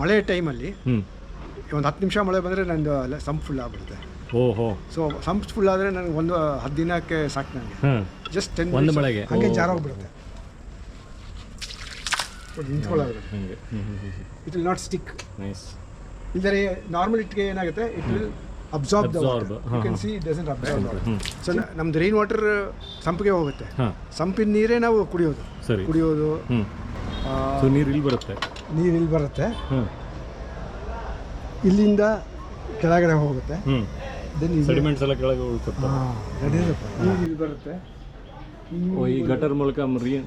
ಮಳೆ ಟೈಮಲ್ಲಿ ಹ್ಞೂ ಒಂದು ಹತ್ತು ನಿಮಿಷ ಮಳೆ ಬಂದರೆ ನಂದು ಅಲ್ಲ ಸಂಪ್ ಫುಲ್ ಆಗ್ಬಿಡುತ್ತೆ. ಓಹೋ. ಸೊ ಸಂಪ್ ಫುಲ್ ಆದರೆ ನನಗೆ ಒಂದು ಹತ್ತು ದಿನಕ್ಕೆ ಸಾಕು ನನಗೆ ಹಾಂ ಜಸ್ಟ್ ಟೆನ್ ಒಂದು ಮಳೆಗೆ? ಹಾಗೆ ಜಾರ ಜಾರೋಗ್ಬಿಡುತ್ತೆ ನಿಂತ್ಕೊಳ್ಳೋದು. ಹಂಗೆ it will not stick nice normal ಇಟ್ಗೆ ಏನಾಗುತ್ತೆ? It will absorb you can. See doesn't absorb so ನಮ್ದು ರೈನ್ ವಾಟರ್ ಸಂಪಿಗೆ ಹೋಗುತ್ತೆ. ಸಂಪಿನ ನೀರೇ ನಾವು ಕುಡಿಯೋದು. ಸರಿ. ಕುಡಿಯೋದು ನೀರು ಇಲ್ಲಿ ಬರುತ್ತೆ. ನೀರು ಇಲ್ಲಿ ಬರುತ್ತೆ. ಹಾಂ ಇಲ್ಲಿಂದ ಕೆಳಗಡೆ ಹೋಗುತ್ತೆ. ದೆನ್ ಸೆಡಿಮೆಂಟ್ಸ್ ಎಲ್ಲ ಕೆಳಗೆ ಉಳ್ಕೊತ ನೀರು ಇಲ್ಲಿ ಬರುತ್ತೆ. ಈ ಗಟರ್ ಮೂಲಕ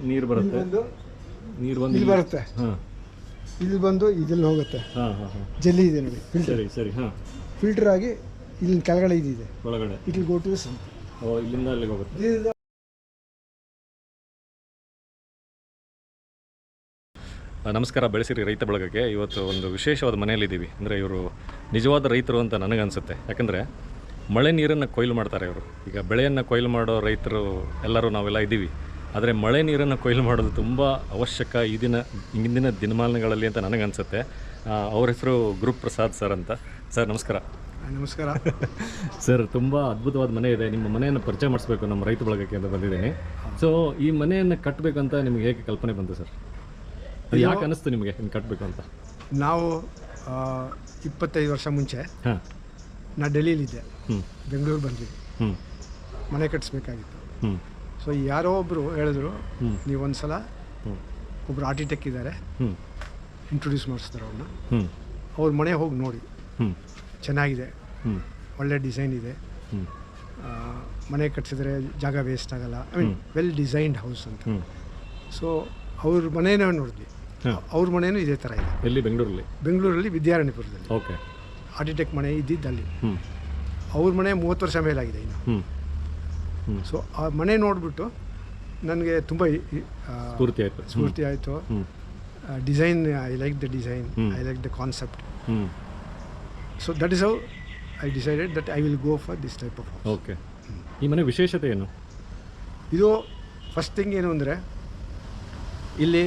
ನೀರು ಬರುತ್ತೆ. ಬಂದು ನೀರು ಬಂದು ಇಲ್ಲಿ ಬರುತ್ತೆ. ಹಾಂ. ಇಲ್ಲಿ ಬಂದು ಇದಲ್ಲಿ ಹೋಗುತ್ತೆ. ಹಾಂ ಹಾಂ ಹಾಂ. ಜಲ್ಲಿ ಇದೆ ನೋಡಿ ಫಿಲ್ಟರ್ ಸರಿ ಸರಿ ಹಾಂ. ಫಿಲ್ಟರ್ ಆಗಿ ಇಲ್ಲಿ ಕೆಳಗಡೆ ಇದಿದೆ. ಒಳಗಡೆ. It will go to sump oh ಇಲ್ಲಿಂದ ಅಲ್ಲಿಗೆ ಹೋಗುತ್ತೆ. ನಮಸ್ಕಾರ ಬೆಳೆಸಿರಿ ರೈತ ಬಳಗಕ್ಕೆ. ಇವತ್ತು ಒಂದು ವಿಶೇಷವಾದ ಮನೆಯಲ್ಲಿದ್ದೀವಿ. ಅಂದರೆ ಇವರು ನಿಜವಾದ ರೈತರು ಅಂತ ನನಗನ್ಸುತ್ತೆ. ಯಾಕಂದರೆ ಮಳೆ ನೀರನ್ನು ಕೊಯ್ಲು ಮಾಡ್ತಾರೆ ಇವರು. ಈಗ ಬೆಳೆಯನ್ನು ಕೊಯ್ಲು ಮಾಡೋ ರೈತರು ಎಲ್ಲರೂ ನಾವೆಲ್ಲ ಇದ್ದೀವಿ. ಆದರೆ ಮಳೆ ನೀರನ್ನು ಕೊಯ್ಲು ಮಾಡೋದು ತುಂಬ ಅವಶ್ಯಕ ಈ ದಿನ ಇಂದಿನ ದಿನಮಾನಗಳಲ್ಲಿ ಅಂತ ನನಗನ್ಸುತ್ತೆ. ಅವ್ರ ಹೆಸರು ಗುರು ಪ್ರಸಾದ್ ಸರ್ ಅಂತ. ಸರ್ ನಮಸ್ಕಾರ. ನಮಸ್ಕಾರ. ಸರ್ ತುಂಬ ಅದ್ಭುತವಾದ ಮನೆ ಇದೆ. ನಿಮ್ಮ ಮನೆಯನ್ನು ಪರಿಚಯ ಮಾಡಿಸ್ಬೇಕು ನಮ್ಮ ರೈತ ಬಳಗಕ್ಕೆ ಅಂತ ಬಂದಿದ್ದೀನಿ. ಸೊ ಈ ಮನೆಯನ್ನು ಕಟ್ಟಬೇಕಂತ ನಿಮಗೆ ಹೇಗೆ ಕಲ್ಪನೆ ಬಂತು ಸರ್? ಅದು ಯಾಕೆ ಅನಿಸ್ತು ನಿಮಗೆ ಹಿಂಗೆ ಕಟ್ಟಬೇಕು ಅಂತ? ನಾವು ಇಪ್ಪತ್ತೈದು ವರ್ಷ ಮುಂಚೆ ಹಾಂ. ನಾ ಡೆಲ್ಲಿಲಿದ್ದೆ ಹ್ಞೂ ಬೆಂಗಳೂರು ಬಂದ್ವಿ ಹ್ಞೂ ಮನೆ ಕಟ್ಟಿಸ್ಬೇಕಾಗಿತ್ತು ಹ್ಞೂ ಸೊ ಯಾರೋ ಒಬ್ಬರು ಹೇಳಿದ್ರು. ನೀವು ಒಂದು ಸಲ ಹ್ಞೂ ಒಬ್ಬರು ಆರ್ಟಿಟೆಕ್ ಇದ್ದಾರೆ ಹ್ಞೂ ಇಂಟ್ರೊಡ್ಯೂಸ್ ಮಾಡಿಸ್ತಾರೆ ಅವ್ರನ್ನ. ಹ್ಞೂ ಅವ್ರ ಮನೆ ಹೋಗಿ ನೋಡಿ. ಹ್ಞೂ ಚೆನ್ನಾಗಿದೆ. ಹ್ಞೂ ಒಳ್ಳೆ ಡಿಸೈನ್ ಇದೆ. ಹ್ಞೂ ಮನೆ ಕಟ್ಟಿಸಿದ್ರೆ ಜಾಗ ವೇಸ್ಟ್ ಆಗಲ್ಲ. I mean well designed house ಅಂತ. ಸೊ ಅವ್ರ ಮನೇನೇ ನೋಡಿದ್ವಿ. ಅವ್ರ ಮನೆಯೂ ಇದೇ ಥರ ಇದೆ. ಎಲ್ಲಿ? ಬೆಂಗಳೂರಲ್ಲಿ? ಬೆಂಗಳೂರಲ್ಲಿ ವಿದ್ಯಾರಣ್ಯಪುರದಲ್ಲಿ. ಓಕೆ. ಆರ್ಟಿಟೆಕ್ ಮನೆ ಇದ್ದಿದ್ದಲ್ಲಿ ಅವ್ರ ಮನೆ ಮೂವತ್ತು ವರ್ಷ ಮೇಲಾಗಿದೆ ಇನ್ನು. ಸೊ ಆ ಮನೆ ನೋಡಿಬಿಟ್ಟು ನನಗೆ ತುಂಬ ಸ್ಫೂರ್ತಿ ಆಯಿತು. ಸ್ಫೂರ್ತಿ ಆಯಿತು. Design I like the design. I like the concept so that is how I decided that I will go for this type of okay. ಈ ಮನೆ ವಿಶೇಷತೆ ಏನು? ಇದು ಫಸ್ಟ್ ಥಿಂಗ್ ಏನು ಅಂದರೆ ಇಲ್ಲಿ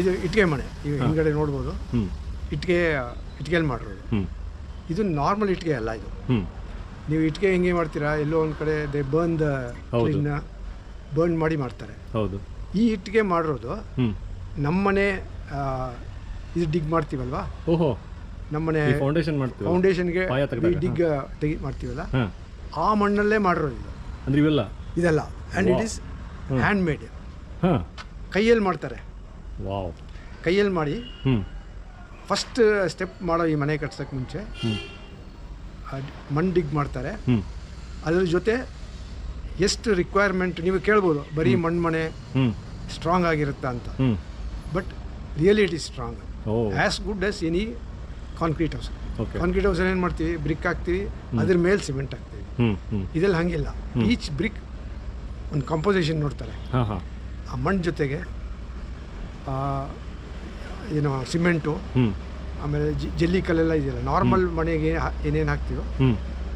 ಇದು ಇಟ್ಟಿಗೆ ಮನೆ ಈಗ ಹಿಂದ್ಗಡೆ ನೋಡ್ಬೋದು. ಇಟ್ಟಿಗೆ ಇಟ್ಟಿಗೆಯಲ್ಲಿ ಮಾಡಿರೋದು. ಇದು ನಾರ್ಮಲ್ ಇಟ್ಟಿಗೆ ಅಲ್ಲ ಇದು. ನೀವು ಇಟ್ಟಿಗೆ ಹೆಂಗೆ ಮಾಡ್ತೀರಾ ಎಲ್ಲೋ ಒಂದು ಕಡೆ ದೇ ಬರ್ನ್ ದ. ಬರ್ನ್ ಮಾಡಿ ಮಾಡ್ತಾರೆ. ಹೌದು. ಈ ಇಟ್ಟಿಗೆ ಮಾಡಿರೋದು ನಮ್ಮನೆ ಇದು ಡಿಗ್ ಮಾಡ್ತೀವಲ್ವಾ? ಓಹೋ. ನಮ್ಮನೆ ಫೌಂಡೇಶನ್ ಮಾಡ್ತೀವಿ ಫೌಂಡೇಶನ್ಗೆ ಡಿಗ್ ತೆಗಿ ಮಾಡ್ತೀವಲ್ಲ? ಆ ಮಣ್ಣಲ್ಲೇ ಮಾಡಿರೋದು ಇದು. ಅಂದ್ರೆ ಇವೆಲ್ಲ? ಇದೆಲ್ಲ. And it. Is hand made ಹಾಂ. ಕೈಯಲ್ಲಿ ಮಾಡ್ತಾರೆ. ವಾವ್. ಕೈಯಲ್ಲಿ ಮಾಡಿ ಹ್ಞೂ ಫಸ್ಟ್ ಸ್ಟೆಪ್ ಮಾಡೋ ಈ ಮನೆ ಕಟ್ಸೋಕ್ಕೆ ಮುಂಚೆ ಮಣ್ಣು ಡಿಗ್ ಮಾಡ್ತಾರೆ. ಅದ್ರ ಜೊತೆ ಎಷ್ಟು ರಿಕ್ವೈರ್ಮೆಂಟ್ ನೀವು ಕೇಳ್ಬೋದು ಬರೀ ಮಣ್ಣು ಮನೆ ಸ್ಟ್ರಾಂಗ್ ಆಗಿರುತ್ತಾ ಅಂತ. But really it is strong as as good as any concrete house concrete house ಏನು ಮಾಡ್ತೀವಿ? ಬ್ರಿಕ್ ಹಾಕ್ತೀವಿ ಅದ್ರ ಮೇಲೆ ಸಿಮೆಂಟ್ ಹಾಕ್ತೀವಿ. ಇದೆಲ್ಲ ಹಂಗಿಲ್ಲ. ಈಚ್ ಬ್ರಿಕ್ ಒಂದು ಕಂಪೋಸಿಷನ್ ನೋಡ್ತಾರೆ. ಆ ಮಣ್ಣು ಜೊತೆಗೆ ಏನು ಸಿಮೆಂಟು ಆಮೇಲೆ ಜಲ್ಲಿ ಕಲ್ಲೆಲ್ಲ ಇದೆಯಲ್ಲ ನಾರ್ಮಲ್ ಮನೆಗೆ ಏನೇನು ಹಾಕ್ತೀವೋ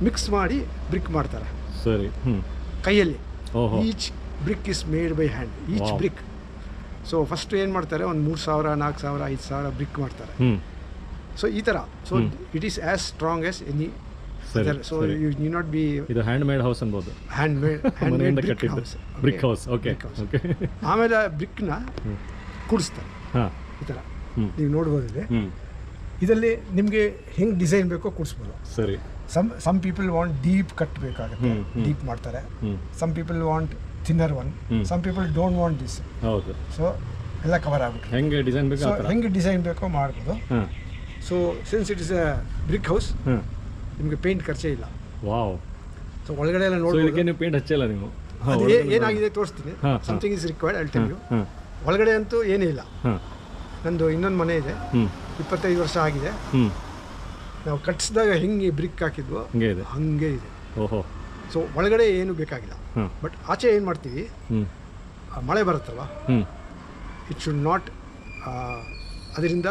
ಮಿಕ್ಸ್ ಮಾಡಿ ಬ್ರಿಕ್ ಮಾಡ್ತಾರೆ. ಸರಿ ಕೈಯಲ್ಲಿ. ಓಹೋ. Each brick is made by hand each brick so first ಏನು ಮಾಡ್ತಾರೆ ಒಂದು ಮೂರು ಸಾವಿರ ನಾಲ್ಕು ಸಾವಿರ ಐದು ಸಾವಿರ ಬ್ರಿಕ್ ಮಾಡ್ತಾರೆ. ಸೊ ಈ ಥರ so it is as strong as any so. You need not be ಇದು ಹ್ಯಾಂಡ್ ಮೇಡ್ ಹೌಸ್ ಅನ್ಬೋದು hand made hand made brick house okay ಆಮೇಲೆ ಬ್ರಿಕ್ನ. ಕೂಡಿಸ್ತಾರೆ. ಹಾಂ. ಈ ಥರ. ನೀವು ನೋಡ್ಬೋದು ಇಲ್ಲಿ ಇದರಲ್ಲಿ ನಿಮಗೆ ಹೆಂಗೆ ಡಿಸೈನ್ ಬೇಕೋ ಕೂಡಿಸ್ಬೋದು. ಸರಿ. Some some people want deep cut ಬೇಕಾಗುತ್ತೆ. ಡೀಪ್ ಮಾಡ್ತಾರೆ. Some people want thinner one. Some people don't want this. ಹೌದು. ಸೊ ಎಲ್ಲ ಕವರ್ ಆಗುತ್ತೆ ಹೆಂಗೆ ಡಿಸೈನ್ ಬೇಕೋ ಹೆಂಗೆ ಡಿಸೈನ್ ಬೇಕೋ ಮಾಡ್ಬೋದು. So since it is a brick house ನಿಮಗೆ ಪೇಂಟ್ ಖರ್ಚೇ ಇಲ್ಲ. ವಾವ್. ಸೊ ಒಳಗಡೆ ಎಲ್ಲ ನೋಡಿ ಪೇಂಟ್ ಹಚ್ಚಲ್ಲ ನೀವು ಏನಾಗಿದೆ ತೋರಿಸ್ತೀನಿ. Something is required I'll tell you ಹಾಂ ಒಳಗಡೆ ಅಂತೂ ಏನೂ ಇಲ್ಲ. ನಂದು ಇನ್ನೊಂದು ಮನೆ ಇದೆ. ಇಪ್ಪತ್ತೈದು ವರ್ಷ ಆಗಿದೆ. ನಾವು ಕಟ್ಸಿದಾಗ ಹೆಂಗೆ ಬ್ರಿಕ್ ಹಾಕಿದ್ವೋ ಹಂಗೆ ಇದೆ. ಹಾಗೆ ಇದೆ. ಓಹೋ. ಸೊ ಒಳಗಡೆ ಏನು ಬೇಕಾಗಿಲ್ಲ. ಬಟ್ ಆಚೆ ಏನು ಮಾಡ್ತೀವಿ? ಮಳೆ ಬರುತ್ತಲ್ವ? ಇಟ್ ಶುಡ್ ನಾಟ್ ಅದರಿಂದ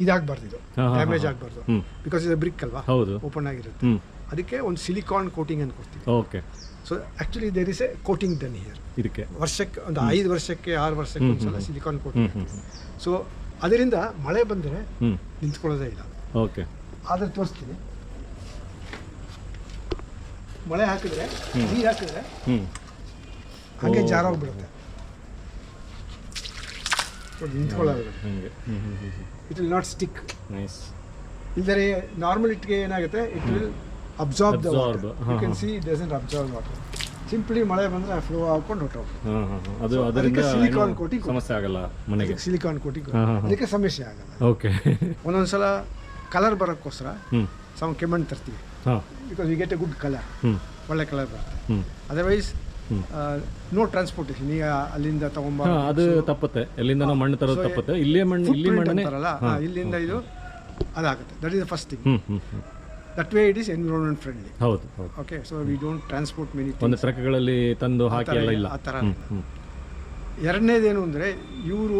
ಇದಾಗಬಾರ್ದು ಇದು. ಡ್ಯಾಮೇಜ್. ಆಗಬಾರ್ದು. ಬಿಕಾಸ್ ಇದು ಬ್ರಿಕ್ ಅಲ್ವಾ? ಓಪನ್ ಆಗಿರುತ್ತೆ. ಅದಕ್ಕೆ ಒಂದು ಸಿಲಿಕಾನ್ ಕೋಟಿಂಗ್ ಅಂತ ಕೊಡ್ತೀವಿ. Okay so actually there is a coating done here ಇದಕ್ಕೆ. ವರ್ಷಕ್ಕೆ ಒಂದು ಐದು ವರ್ಷಕ್ಕೆ ಆರು ವರ್ಷಕ್ಕೆ ಒಂದ್ಸಲ ಸಿಲಿಕಾನ್ ಕೋಟಿಂಗ್ ಸೊ ಅದರಿಂದ ಮಳೆ ಬಂದರೆ ನಿಂತ್ಕೊಳ್ಳೋದೇ ಇಲ್ಲ. ಓಕೆ ಆದರೆ ತೋರಿಸ್ತೀನಿ. ಮಳೆ ಹಾಕಿದ್ರೆ ನೀರು ಹಾಕಿದ್ರೆ ಹಾಗೆ ಜಾರೋಗ್ಬಿಡುತ್ತೆ ನಿಂತ್ಕೊಳ್ಳೋದು. It will not stick nice ಇಲ್ಲದ್ರೆ ನಾರ್ಮಲ್ ಇಟ್ಗೆ ಏನಾಗುತ್ತೆ? It will absorb the Absorb, water ಹಾ, ಯು ಕ್ಯಾನ್ ಹಾ. See it doesn't absorb water simply ಮಳೆ ಬಂದ್ರೆ ಫ್ಲೋ ಹಾಕೊಂಡು ಹೊಟ್ಟೋಗ್ತದೆ ಹಾಂ ಹಾಂ ಹಾಂ. ಅದು So, ಅದರಿಂದ ಸಿಲಿಕಾನ್ ಕೋಟಿ ಏನು coating ಸಮಸ್ಯೆ ಆಗಲ್ಲ ಮನೆಗೆ. ಸಿಲಿಕಾನ್ ಕೋಟಿಂಗ್ ಹಾ, ಹಾ, ಹಾ. ಅದಕ್ಕೆ ಸಮಸ್ಯೆ ಆಗಲ್ಲ. ಓಕೆ. ಒಂದೊಂದ್ಸಲ ಕಲರ್ ಬರೋಕ್ಕೋಸ್ಕರ ಹ್ಞೂ ಸಮ ಕೆಮ್ಮಣ್ಣು ತರ್ತೀವಿ. ಹಾಂ. Because you get a good colour ಹ್ಞೂ ಒಳ್ಳೆ ಕಲರ್ ಬರುತ್ತೆ. ಹ್ಞೂ ಅದರ್ವೈಸ್ ಹ್ಮ್. ನೋ ಟ್ರಾನ್ಸ್ಪೋರ್ಟೇಷನ್ ಈಗ ಅಲ್ಲಿಂದ ತಗೊಂಬ ಹಾಂ ಅದು ತಪ್ಪತ್ತೆ. ಎಲ್ಲಿಂದ ಮಣ್ಣು ತರೋದು ತಪ್ಪತ್ತೆ. ಇಲ್ಲೇ ಮಣ್ಣು ಇಲ್ಲಿ ಮಣ್ಣು ಅಂತಾರಲ್ಲ ಇಲ್ಲಿಂದ ಇದು ಅದಾಗುತ್ತೆ. That is the first thing ಹ್ಞೂ ಹ್ಞೂ ಹ್ಞೂ that way it is environment friendly ಹೌದು ಹೌದು. Okay so we don't transport many ಒಂದು ಟ್ರಕ್ಗಳಲ್ಲಿ ತಂದು ಹಾಕಿ ಎಲ್ಲ ಇಲ್ಲ ಆ ಥರ ಎರಡನೇದೇನು ಅಂದರೆ ಇವರು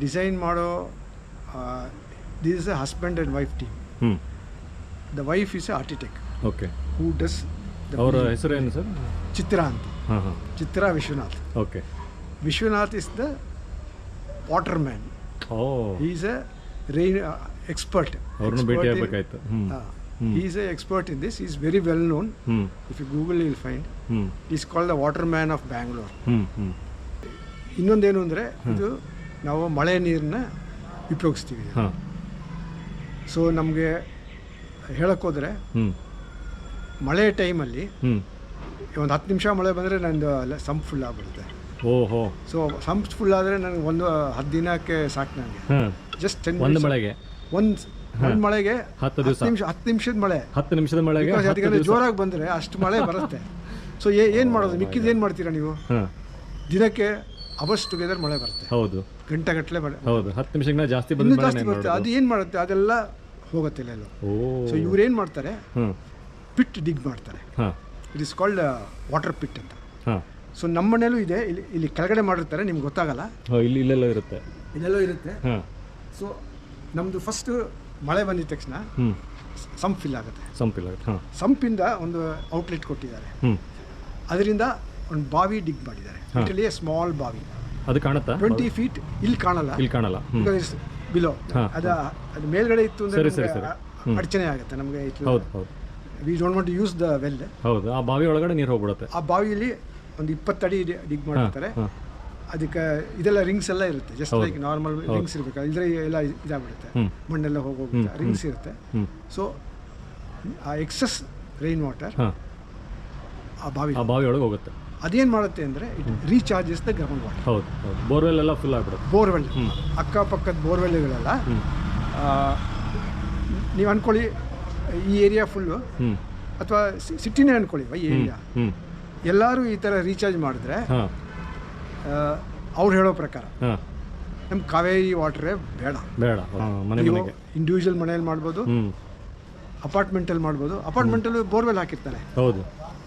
ಡಿಸೈನ್ ಮಾಡೋ this is a husband and wife team the wife is architect okay who does ಅವರ ಹೆಸರೇನು ಸರ್? ಚಿತ್ರ ಅಂತ. Chitra Vishwanath. Okay Vishwanath is the water man is a rain expert ಅವ್ರನ್ನ ಭೇಟಿ ಆಗ್ಬೇಕಾಯ್ತು. ಹ್ಮ್. Is a expert in this is very well known if you Google will find is call the water man of Bangalore ಇನ್ನೊಂದೇನು ಅಂದರೆ ಇದು ನಾವು ಮಳೆ ನೀರನ್ನ ಉಪಯೋಗಿಸ್ತೀವಿ. ಸೊ ನಮಗೆ ಹೇಳೋಕ್ಕೋದ್ರೆ ಮಳೆ ಟೈಮಲ್ಲಿ ಒಂದು ಹತ್ತು ನಿಮಿಷ ಮಳೆ ಬಂದರೆ ನಂದು ಅಲ್ಲ ಸಂಪ್ ಫುಲ್ ಆಗಿಬಿಡುತ್ತೆ. ಓಹೋ. ಸೊ ಸಂಪ್ ಫುಲ್ ಆದರೆ ನನಗೆ ಒಂದು ಹತ್ತು ದಿನಕ್ಕೆ ಸಾಕು ನನಗೆ ಜಸ್ಟ್ ಒಂದು ಮಳೆಗೆ. ಒಂದು ಒಂದು ಮಳೆಗೆ ಹತ್ತು ದಿವಸ. ನಿಮಿಷ ಹತ್ತು ನಿಮಿಷದ ಮಳೆ. ಹತ್ತು ನಿಮಿಷದ ಮಳೆಗೆ Because ಹತ್ತು ಅದಕ್ಕೆ ದಿವಸ. ಜೋರಾಗಿ ಬಂದ್ರೆ ಅಷ್ಟು ಮಳೆ ಬರುತ್ತೆ. ಸೊ ಏನು ಮಾಡೋದು? ಮಿಕ್ಕಿದ ಏನು ಮಾಡ್ತೀರಾ ನೀವು? ಹಾಂ. ದಿನಕ್ಕೆ ಅವರ್ಸ್ ಟುಗೆದರ್ ಮಳೆ ಬರುತ್ತೆ. ಹೌದು. ಗಂಟೆಗಟ್ಟಲೆ ಮಳೆ ಹೌದು. ಹತ್ತು ನಿಮಿಷಕ್ಕಿಂತ ಜಾಸ್ತಿ ಇನ್ನೂ ಬಂದ ಜಾಸ್ತಿ ಬರುತ್ತೆ. ಅದು ಏನು ಮಾಡುತ್ತೆ? ಅದೆಲ್ಲ ಹೋಗುತ್ತೆ ಇಲ್ಲ ಓ. ಸೊ ಇವ್ರು ಏನು ಮಾಡ್ತಾರೆ? ಪಿಟ್ ಡಿಗ್ ಮಾಡ್ತಾರೆ. ಹಾಂ. It is called water pit ಅಂತ. ಹಾಂ. ಸೊ ನಮ್ಮ ಮನೇಲೂ ಇದೆ. ಇಲ್ಲಿ ಇಲ್ಲಿ ಕೆಳಗಡೆ ಮಾಡಿರ್ತಾರೆ. ನಿಮ್ಗೆ ಗೊತ್ತಾಗಲ್ಲ. ಇಲ್ಲಿ ಇಲ್ಲೆಲ್ಲ ಇರುತ್ತೆ. ಇದೆಲ್ಲೋ ಇರುತ್ತೆ. ಹಾಂ. ಸೊ ನಮ್ಮದು ಫಸ್ಟು ಮಳೆ ಬಂದಿದ ತಕ್ಷಣ ಹ್ಞೂ ಸಂಪ್ ಫಿಲ್ ಆಗುತ್ತೆ. ಸಂಪಿಲ್ಲ ಹಾಂ. ಸಂಪಿಂದ ಒಂದು ಔಟ್ಲೆಟ್ ಕೊಟ್ಟಿದ್ದಾರೆ. ಹ್ಞೂ ಅದರಿಂದ ಒಂದು ಬಾವಿ ಡಿಗ್ ಮಾಡಿದ್ದಾರೆ. ಸ್ಮಾಲ್ ಬಾವಿ. ಅದು ಕಾಣುತ್ತಾ? ಟ್ವೆಂಟಿ ಫೀಟ್ ಇಲ್ಲಿ ಕಾಣಲ್ಲ. ಇಲ್ಲಿ ಕಾಣಲ್ಲ. ಬಿಲೋ ಹಾ. ಅದ ಅದು ಮೇಲ್ಗಡೆ ಇತ್ತು ಸರಿ, ಅಂದರೆ ಸರಿ, ಸರಿ. ಹ್ಮ್. ಅಡಚಣೆ ಆಗುತ್ತೆ ನಮಗೆ ಹೌದು ಹೌದು. We don't want use the well ಹೌದು ಆ ಬಾವಿ ಒಳಗಡೆ ನೀರು ಹೋಗ್ಬಿಡುತ್ತೆ. ಆ ಬಾವಿಯಲ್ಲಿ ಒಂದು ಇಪ್ಪತ್ತಡಿ ಡಿಗ್ ಮಾಡಿರ್ತಾರೆ ಹಾಂ. ಅದಕ್ಕೆ ಇದೆಲ್ಲ ರಿಂಗ್ಸ್ ಎಲ್ಲ ಇರುತ್ತೆ. ಜಸ್ಟ್. ಲೈಕ್ ನಾರ್ಮಲ್ ರಿಂಗ್ಸ್ ಇರಬೇಕು. ಇದ್ರೆ ಎಲ್ಲ ಇದಾಗ್ಬಿಡುತ್ತೆ. ಮಣ್ಣೆಲ್ಲ ಹೋಗೋಗುತ್ತೆ ರಿಂಗ್ಸ್ ಇರುತ್ತೆ. ಸೊ ಆ ಎಕ್ಸಸ್ ರೈನ್ ವಾಟರ್ ಆ ಬಾವಿ ಆ ಬಾವಿ ಒಳಗೆ ಹೋಗುತ್ತೆ. ಅದೇನು ಮಾಡುತ್ತೆ ಅಂದರೆ it recharges the ground water ಹೌದು ಬೋರ್ವೆಲ್ ಎಲ್ಲ ಫುಲ್ ಆಗ್ಬಿಡುತ್ತೆ. ಬೋರ್ವೆಲ್. ಅಕ್ಕಪಕ್ಕದ ಬೋರ್ವೆಲ್ಗಳೆಲ್ಲ ನೀವು ಅನ್ಕೊಳ್ಳಿ ಈ ಏರಿಯಾ ಫುಲ್ಲು ಅಥವಾ ಸಿಟಿನೇ ಅನ್ಕೊಳ್ಳಿ ಈ ಏರಿಯಾ ಎಲ್ಲರೂ ಈ ಥರ ರೀಚಾರ್ಜ್ ಮಾಡಿದ್ರೆ ಅವ್ರು ಹೇಳೋ ಪ್ರಕಾರ ಹಾಂ. ನಮ್ಮ ಕಾವೇರಿ ವಾಟ್ರೇ ಬೇಡ. ಬೇಡ. ಮನೆ ಮನೆಗೆ. ಇಂಡಿವಿಜುವಲ್ ಮನೆಯಲ್ಲಿ ಮಾಡ್ಬೋದು ಅಪಾರ್ಟ್ಮೆಂಟ್ ಅಪಾರ್ಟ್ಮೆಂಟಲ್ಲಿ ಮಾಡ್ಬೋದು ಅಲ್ಲಿ ಬೋರ್ವೆಲ್ ಹಾಕಿರ್ತಾರೆ ಹೌದು.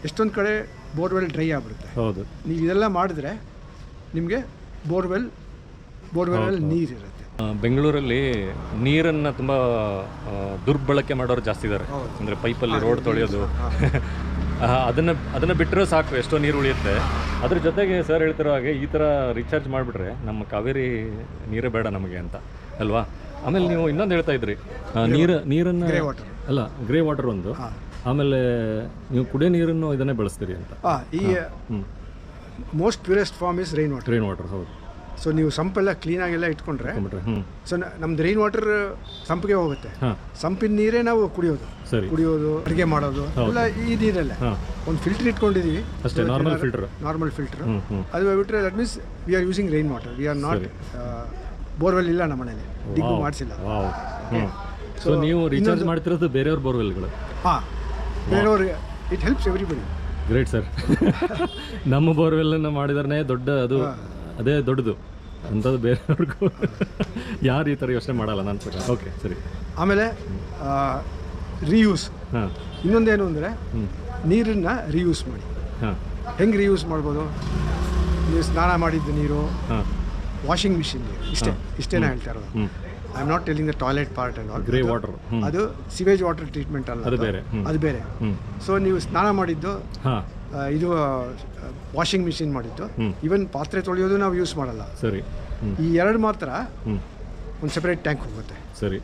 ಎಷ್ಟೊಂದು ಕಡೆ ಬೋರ್ವೆಲ್ ಡ್ರೈ ಆಗ್ಬಿಡುತ್ತೆ. ಹೌದು. ನೀವು ಇದೆಲ್ಲ ಮಾಡಿದ್ರೆ ನಿಮಗೆ ಬೋರ್ವೆಲ್ ಬೋರ್ವೆಲಲ್ಲಿ ನೀರು ಇರುತ್ತೆ. ಬೆಂಗಳೂರಲ್ಲಿ ನೀರನ್ನು ತುಂಬ ದುರ್ಬಳಕೆ ಮಾಡೋರು ಜಾಸ್ತಿ ಇದ್ದಾರೆ. ಅಂದರೆ ಪೈಪಲ್ಲಿ ರೋಡ್ ತೊಳೆಯೋದು. ಅದನ್ನು ಅದನ್ನು ಬಿಟ್ಟರೆ ಸಾಕು ಎಷ್ಟೋ ನೀರು ಉಳಿಯುತ್ತೆ. ಅದ್ರ ಜೊತೆಗೆ ಸರ್ ಹೇಳ್ತಿರೋ ಹಾಗೆ ಈ ಥರ ರೀಚಾರ್ಜ್ ಮಾಡಿಬಿಟ್ರೆ ನಮ್ಮ ಕಾವೇರಿ ನೀರೇ ಬೇಡ ನಮಗೆ ಅಂತ ಅಲ್ವಾ? ಆಮೇಲೆ ನೀವು ಇನ್ನೊಂದು ಹೇಳ್ತಾ ಇದ್ರಿ. ನೀರು ನೀರನ್ನು. ಅಲ್ಲ ಗ್ರೇ ವಾಟರ್ ಒಂದು. ಆಮೇಲೆ ನೀವು ಕುಡಿಯೋ ನೀರನ್ನು ಇದನ್ನೇ ಬಳಸ್ತೀರಿ ಅಂತ. ಈ most purest form is rain water rain water ಹೌದು. ಸೊ ನೀವು ಸಂಪೆಲ್ಲ ಕ್ಲೀನಾಗೆಲ್ಲ ಇಟ್ಕೊಂಡ್ರೆ ಸೊ ನಮ್ದು ರೈನ್ ವಾಟರ್ ಸಂಪಿಗೆ ಹೋಗುತ್ತೆ. ಸಂಪಿನ ನೀರೇ ನಾವು ಕುಡಿಯೋದು. ಕುಡಿಯೋದು ಅಡುಗೆ ಮಾಡೋದು ಎಲ್ಲ ಈ ನೀರಲ್ಲ. ಒಂದು ಫಿಲ್ಟರ್ ಇಟ್ಕೊಂಡಿದೀವಿ. ಅಷ್ಟೇ ನಾರ್ಮಲ್ ಫಿಲ್ಟರ್ ಅದು ಬಿಟ್ಟರೆ that means we are using rain water we are not borewell ಇಲ್ಲ ನಮ್ಮ ಮನೇಲಿ. ಡಿಗ್ ಮಾಡಿಸಿಲ್ಲ. ಸೊ ನೀವು ರೀಚಾರ್ಜ್ ಮಾಡ್ತಿರೋದು ಬೇರೆಯವ್ರ ಬೋರ್ವೆಲ್ಗಳು ಹಾಂ. ಬೇರೆಯವ್ರಿಗೆ it helps everybody great sir ನಮ್ಮ ಬೋರ್ವೆಲ್ಲನ್ನು ಮಾಡಿದ್ರೆ ದೊಡ್ಡ ಅದು ಅದೇ ದೊಡ್ಡದು. ಅಂಥದ್ದು ಬೇರೆಯವ್ರಿಗೂ ಯಾರು ಈ ಥರ ಯೋಚನೆ ಮಾಡಲ್ಲ ನನ್ನ ಪ್ರಕಾರ ಓಕೆ ಸರಿ. ಆಮೇಲೆ ರೀಯೂಸ್ ಹಾಂ. ಇನ್ನೊಂದೇನು ಅಂದರೆ ನೀರನ್ನು ರಿಯೂಸ್ ಮಾಡಿ. ಹಾಂ. ಹೆಂಗೆ ರಿಯೂಸ್ ಮಾಡ್ಬೋದು? ನೀವು ಸ್ನಾನ ಮಾಡಿದ್ದು ನೀರು ಹಾಂ. ವಾಷಿಂಗ್ ಮಿಷಿನ್ ನೀರು. ಇಷ್ಟೇ ಇಷ್ಟೇನ ಹೇಳ್ತಾ ಇರೋದು? I am not telling the toilet part and all grey water ಅದು ಸಿವೇಜ್ ವಾಟರ್ ಟ್ರೀಟ್ಮೆಂಟ್ ಅಲ್ಲ ಅದು ಬೇರೆ. ಅದು ಬೇರೆ. ಸೊ ನೀವು ಸ್ನಾನ ಮಾಡಿದ್ದು ಇದು ವಾಷಿಂಗ್ ಮಿಷಿನ್ ಮಾಡಿದ್ದು. ಈವನ್ ಪಾತ್ರೆ ತೊಳೆಯೋದು ನಾವು ಯೂಸ್ ಮಾಡಲ್ಲ. ಸರಿ. ಈ ಎರಡು ಮಾತ್ರ ಒಂದು ಸೆಪರೇಟ್ ಟ್ಯಾಂಕ್ ಹೋಗುತ್ತೆ. ಸರಿ.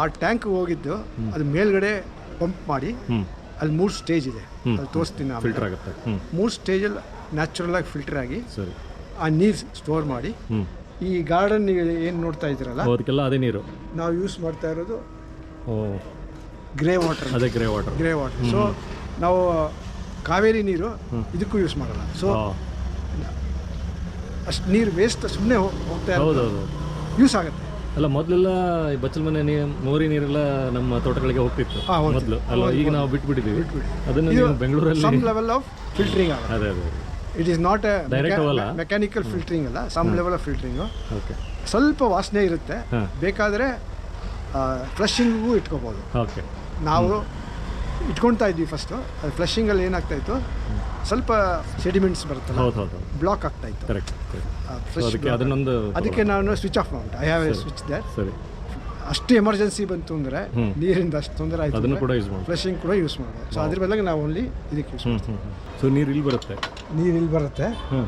ಆ ಟ್ಯಾಂಕ್ ಹೋಗಿದ್ದು ಅದು ಮೇಲ್ಗಡೆ ಪಂಪ್ ಮಾಡಿ ಅಲ್ಲಿ ಮೂರು ಸ್ಟೇಜ್ ಇದೆ. ಅಲ್ಲಿ ತೋರಿಸ್ತೀನಿ ನಾನು ಫಿಲ್ಟರ್ ಆಗುತ್ತೆ. ಮೂರು ಸ್ಟೇಜಲ್ಲಿ ನ್ಯಾಚುರಲ್ ಆಗಿ ಫಿಲ್ಟರ್ ಆಗಿ ಸರಿ. ಆ ನೀರು ಸ್ಟೋರ್ ಮಾಡಿ ಈ ಗಾರ್ಡನ್ ಏನು ನೋಡ್ತಾ ಇದ್ದೀರಲ್ಲ? ಅದಕ್ಕೆಲ್ಲ ಅದೇ ನೀರು. ನಾವು ಯೂಸ್ ಮಾಡ್ತಾ ಇರೋದು ಓ. ಗ್ರೇ ವಾಟರ್ ಅದೇ grey water grey water so ನಾವು ಕಾವೇರಿ ನೀರು ಇದಕ್ಕೂ ಯೂಸ್ ಮಾಡಲ್ಲ. ಸೊ ಅಷ್ಟು ನೀರು ವೇಸ್ಟ್ ಸುಮ್ಮನೆ ಹೋಗ್ತಾ ಹೌದು ಇರೋದು ಹೌದು. ಯೂಸ್ ಆಗುತ್ತೆ. ಅಲ್ಲ ಮೊದಲೆಲ್ಲ ಈ ಬಚ್ಚಲ ಮನೆ ನೀರು ಮೋರಿ ನೀರೆಲ್ಲ ನಮ್ಮ ತೋಟಗಳಿಗೆ ಹೋಗ್ತಿತ್ತು. ಹಾ, ಹೋಗ್ತಿತ್ತು. ಮೊದಲು. ಅಲ್ಲ ಈಗ ನಾವು ಬಿಟ್ಬಿಟ್ಟಿದ್ದೀವಿ ಅದನ್ನ ಅದನ್ನು ಇದು ನೀವು ಬೆಂಗಳೂರಲ್ಲಿ ಸಮ್ ಲೆವೆಲ್ ಆಫ್ ಫಿಲ್ಟರಿಂಗ್ ಆಗುತ್ತೆ. ಅದೇ ಅದೇ it is not a Direct ಅವಲ್ಲ? ಮೆಕ್ಯಾನಿಕಲ್ ಫಿಲ್ಟ್ರಿಂಗ್ ಅಲ್ಲ some level of filtering okay ಸ್ವಲ್ಪ ವಾಸನೆ ಇರುತ್ತೆ. ಬೇಕಾದರೆ ಫ್ಲಶಿಂಗಿಗೂ ಇಟ್ಕೋಬೋದು. ಓಕೆ ನಾವು ಇಟ್ಕೊಳ್ತಾ ಇದ್ವಿ ಫಸ್ಟು ಅದು ಫ್ಲಶಿಂಗಲ್ಲಿ ಏನಾಗ್ತಾ ಇತ್ತು? ಸ್ವಲ್ಪ ಸೆಡಿಮೆಂಟ್ಸ್ ಬರುತ್ತಲ್ಲ ಹೌದು ಹೌದು ಹೌದು. ಬ್ಲಾಕ್ ಆಗ್ತಾ ಇತ್ತು. ಕರೆಕ್ಟ್ ಆ ಸೊ flush ಅದಕ್ಕೆ block. ಅದನ್ನೊಂದು ಅದಕ್ಕೆ ನಾನು ಸ್ವಿಚ್ ಆಫ್ ಮಾಡ್ಬಿಟ್ಟೆ. I have a switch there ಸರಿ. ಅಷ್ಟು ಎಮರ್ಜೆನ್ಸಿ ಬಂತು ಅಂದರೆ ಹ್ಮ್. ನೀರಿಂದ ಅಷ್ಟು ತೊಂದರೆ ಆಯಿತು ಅದನ್ನು ಕೂಡ ಯೂಸ್ ಮಾಡಿ ಫ್ಲಶಿಂಗ್ ಕೂಡ ಯೂಸ್ ಮಾಡೋದು ಸೊ ಅದ್ರ ಬದಲಾಗಿ ನಾವು ಓನ್ಲಿ ಇದಕ್ಕೆ ಯೂಸ್ ಹ್ಞೂ ಹ್ಞೂ ಸೊ ನೀರು ಇಲ್ಲಿ ಬರುತ್ತೆ? ನೀರು ಇಲ್ಲಿ ಬರುತ್ತೆ. ಹ್ಞೂ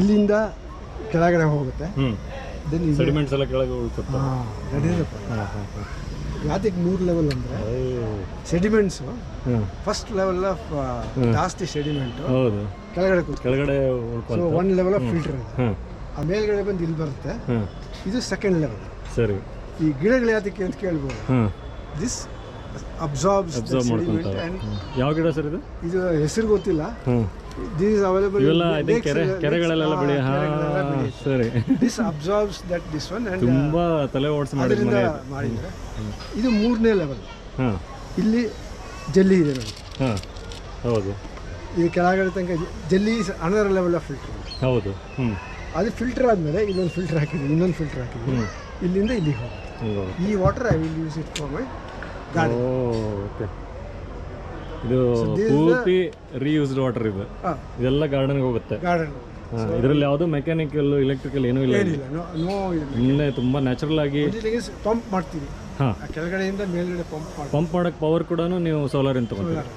ಇಲ್ಲಿಂದ ಕೆಳಗಡೆ ಹೋಗುತ್ತೆ. ಹ್ಞೂ ದೆನ್ ಸೆಡಿಮೆಂಟ್ಸ್ ಎಲ್ಲ ಕೆಳಗೆ ಉಳ್ಕೊತ ಯಾತಕ್ಕೆ ಮೂರು ಲೆವೆಲ್ ಅಂದರೆ ಸೆಡಿಮೆಂಟ್ಸು ಫಸ್ಟ್ ಲೆವೆಲ್ ಆಫ್ ಜಾಸ್ತಿ ಸೆಡಿಮೆಂಟ್ ಹೌದು. ಕೆಳಗಡೆ ಕೆಳಗಡೆ ಒನ್ ಲೆವೆಲ್ ಆಫ್ ಫಿಲ್ಟರ್ ಇದೆ ಆ ಮೇಲ್ಗಡೆ ಬಂದು ಇಲ್ಲಿ ಬರುತ್ತೆ. ಇದು ಸೆಕೆಂಡ್ ಲೆವೆಲ್ ಸರಿ. ಈ ಗಿಡಗಳು ಯಾತಕ್ಕೆ ಅಂತ ಕೇಳ್ಬೋದು. ದಿಸ್ ಅಬ್ಸಾರ್ಬ್ಸ್ ಯಾವ ಗಿಡ ಸರ್ ಇದು? ಇದು ಹೆಸರು ಗೊತ್ತಿಲ್ಲ. ದಿಸ್ ಇಸ್ ಅವೈಲೇಬಲ್ ಇವೆಲ್ಲ ಕೆರೆ ಕೆರೆಗಳಲ್ಲೆಲ್ಲ ಬೆಳಿ ಸರಿ. This absorbs that this one and ತುಂಬಾ ತಲೆ ಓಡಿಸಿ. ಮಾಡಿದರೆ. ಇದು ಮೂರನೇ ಲೆವೆಲ್ ಹಾಂ ಇಲ್ಲಿ ಜಲ್ಲಿ ಇದೆ ನೋಡಿ. ಹಾಂ ಹೌದು. ಇದು ಕೆಳಗಡೆ ತನಕ ಜಲ್ಲಿ ಅನದರ್ ಲೆವೆಲ್ ಆಫ್ ಫಿಲ್ಟರ್ ಹೌದು ಹ್ಞೂ ಅದು ಫಿಲ್ಟರ್ ಆದಮೇಲೆ ಇಲ್ಲೊಂದು ಫಿಲ್ಟರ್ ಹಾಕಿದ್ವಿ ಇನ್ನೊಂದು ಫಿಲ್ಟರ್ ಹಾಕಿದ್ವಿ ಇಲ್ಲಿಂದ ಇಲ್ಲಿಗೆ ಹೋಗುತ್ತೆ ಹ್ಞೂ ಈ water I will use it for my ಗಾಡಿ ಓಕೆ ಇದು ಪೂರ್ತಿ ರೀಯೂಸ್ಡ್ ವಾಟರ್ ಇದು. ಇದೆಲ್ಲ ಗಾರ್ಡನ್ಗೆ ಹೋಗುತ್ತೆ. ಗಾರ್ಡನ್ ಇದರಲ್ಲಿ ಯಾವುದೋ ಮೆಕ್ಯಾನಿಕಲ್ ಇಲೆಕ್ಟ್ರಿಕಲ್ ಏನೂ ಇಲ್ಲ ನೋ ತುಂಬ ನ್ಯಾಚುರಲ್ ಆಗಿ ಪಂಪ್ ಮಾಡ್ತೀವಿ. ಹಾಂ. ಕೆಳಗಡೆಯಿಂದ ಮೇಲ್ಗಡೆ ಪಂಪ್ ಪಂಪ್ ಮಾಡೋಕ್ಕೆ ಪವರ್ ಕೂಡ ನೀವು ಸೋಲಾರಿಂದ ತೊಗೊತೀರಿ.